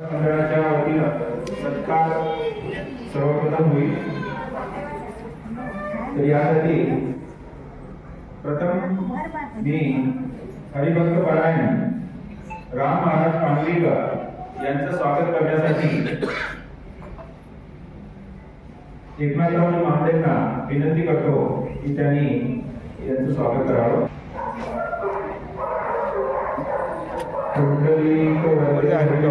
मंडळाच्या वतीनं सत्कार सर्वप्रथम होईल. तर यासाठी प्रथम मी हरिभक्त परायण राम महाराज पांगलीकर यांचं स्वागत करण्यासाठी एकनाथ महादेवना विनंती करतो की त्यांनी यांचं स्वागत करावं. कुंडलिक विठ्ठल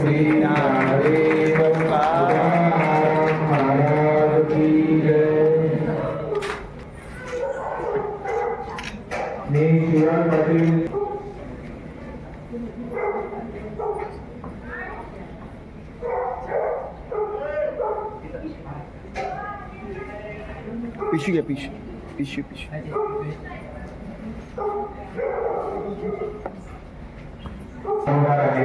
श्री ज्ञानदेव महाराज होणार आहे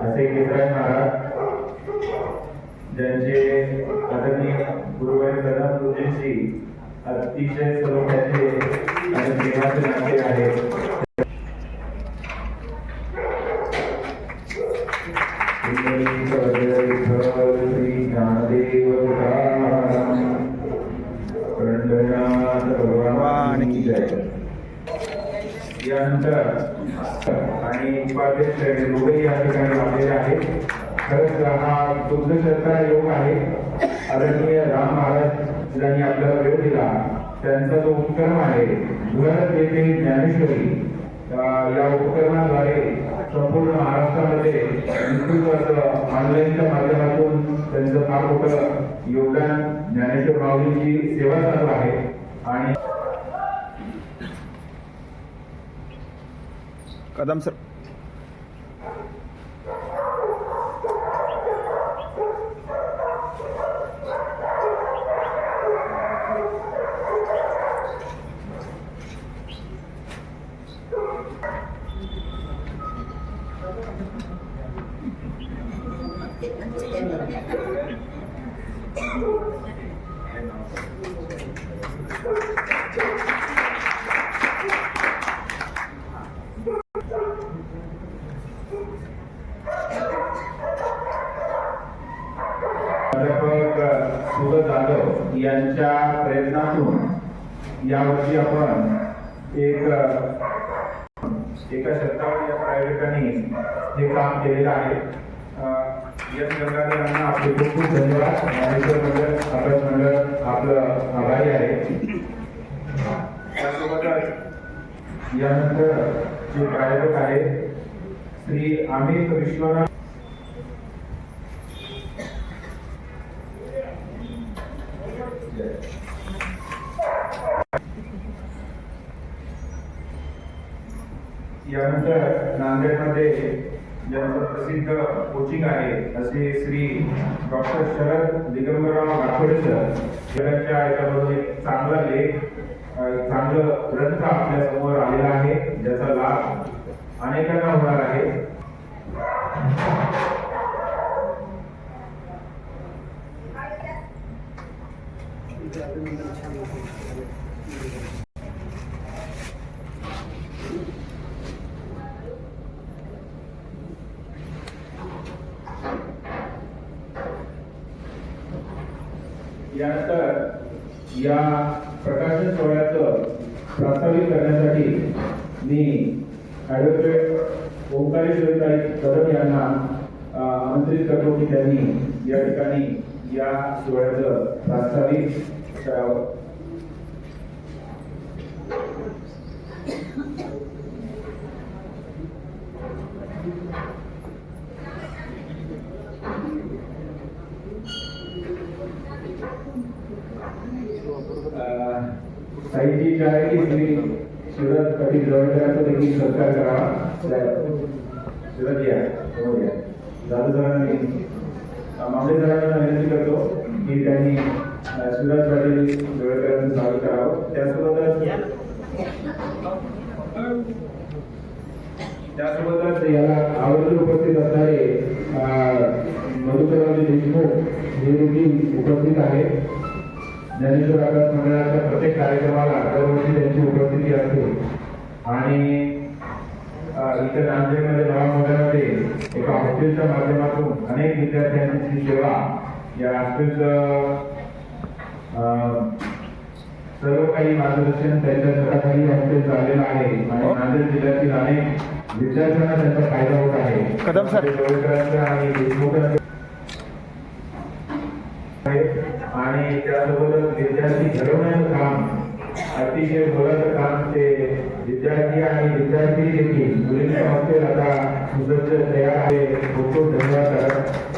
असे केतराज महाराज ज्यांचे आदरणीय गुरुवारी प्रधान गुरुजींशी अतिशय स्वरूपाचे आणि प्रेमाचे नाते आहे Thank you. यानंतर आणि उपाध्यक्ष हे या ठिकाणी आपलेले आहेत. खरंच हा दुग्धशर्ता योग आहे. आदरणीय राम महाराज यांनी आपल्याला वेळ दिला त्यांचा जो उपक्रम आहे. धुळ्यात येथे ज्ञानेश्वरी. या उपक्रमाद्वारे संपूर्ण महाराष्ट्रामध्ये ऑनलाईनच्या माध्यमातून त्यांचं फार मोठं योगदान ज्ञानेश्वर माऊलींची सेवा चालू आहे. आणि कदम सर प्राध्यापक सुगत जाधव यांच्या प्रयत्नातून यावर्षी आपण एक एका शतकावर या प्रायोजकांनी हे काम केलेलं आहे. अं, यश गंगाधर यांना आपले खूप खूप धन्यवाद. मॅनेजर मंडळ अभ्यास मंडळ आपलं आभारी आहे. त्यासोबतच यानंतर जे प्रायोजक आहेत श्री अमित विश्वनाथ यानंतर नांदेडमध्ये ज्यांचं प्रसिद्ध कोचिंग आहे असे श्री डॉक्टर शरद दिगंबरराव गाठोडे सर यांच्या याच्याबरोबर एक चांगला लेख चांगलं ग्रंथ आपल्यासमोर आलेला आहे ज्याचा लाभ अनेकांना होणार आहे. यानंतर या प्रकाशन सोहळ्याचं प्रास्ताविक करण्यासाठी मी ॲडव्होकेट ओंकारेश्वरताई कदम यांना आमंत्रित करतो की त्यांनी या ठिकाणी या सोहळ्याचं प्रास्ताविक साईजी जे आहे की श्री शिवराज पाटील जवळकरांचा देखील सत्कार करावा सुरत या. समोर या. दादा सरांनी मामले सरांना विनंती करतो की त्यांनी सुरत पाटील जवळकरांचं स्वागत करावं. त्यासोबतच त्यासोबतच याला आवर्जून उपस्थित असणारे अ, देशमुख हे देखील उपस्थित आहेत. ज्ञानेश्वर अभ्यास मंडळाच्या प्रत्येक कार्यक्रमाला दरवर्षी त्यांची उपस्थिती असते आणि इथे नांदेडमध्ये नवा मोढ्यामध्ये एका हॉस्टेलच्या माध्यमातून अनेक विद्यार्थ्यांची सेवा या हॉस्टेलचं सर्व काही मार्गदर्शन त्यांच्या छताखाली हॉस्टेल चाललेलं आहे आणि नांदेड जिल्ह्यातील अनेक विद्यार्थ्यांना त्याचा फायदा होत आहे कदम सर. आणि देशमुखांचं आहे. आणि त्यासोबतच विद्यार्थी घडवण्याचं काम अतिशय मोलाचं काम ते विद्यार्थी आणि विद्यार्थी देखील मुलींच्या हॉस्टेल आता सुसज्ज तयार आहे खूप खूप धन्यवाद दादा.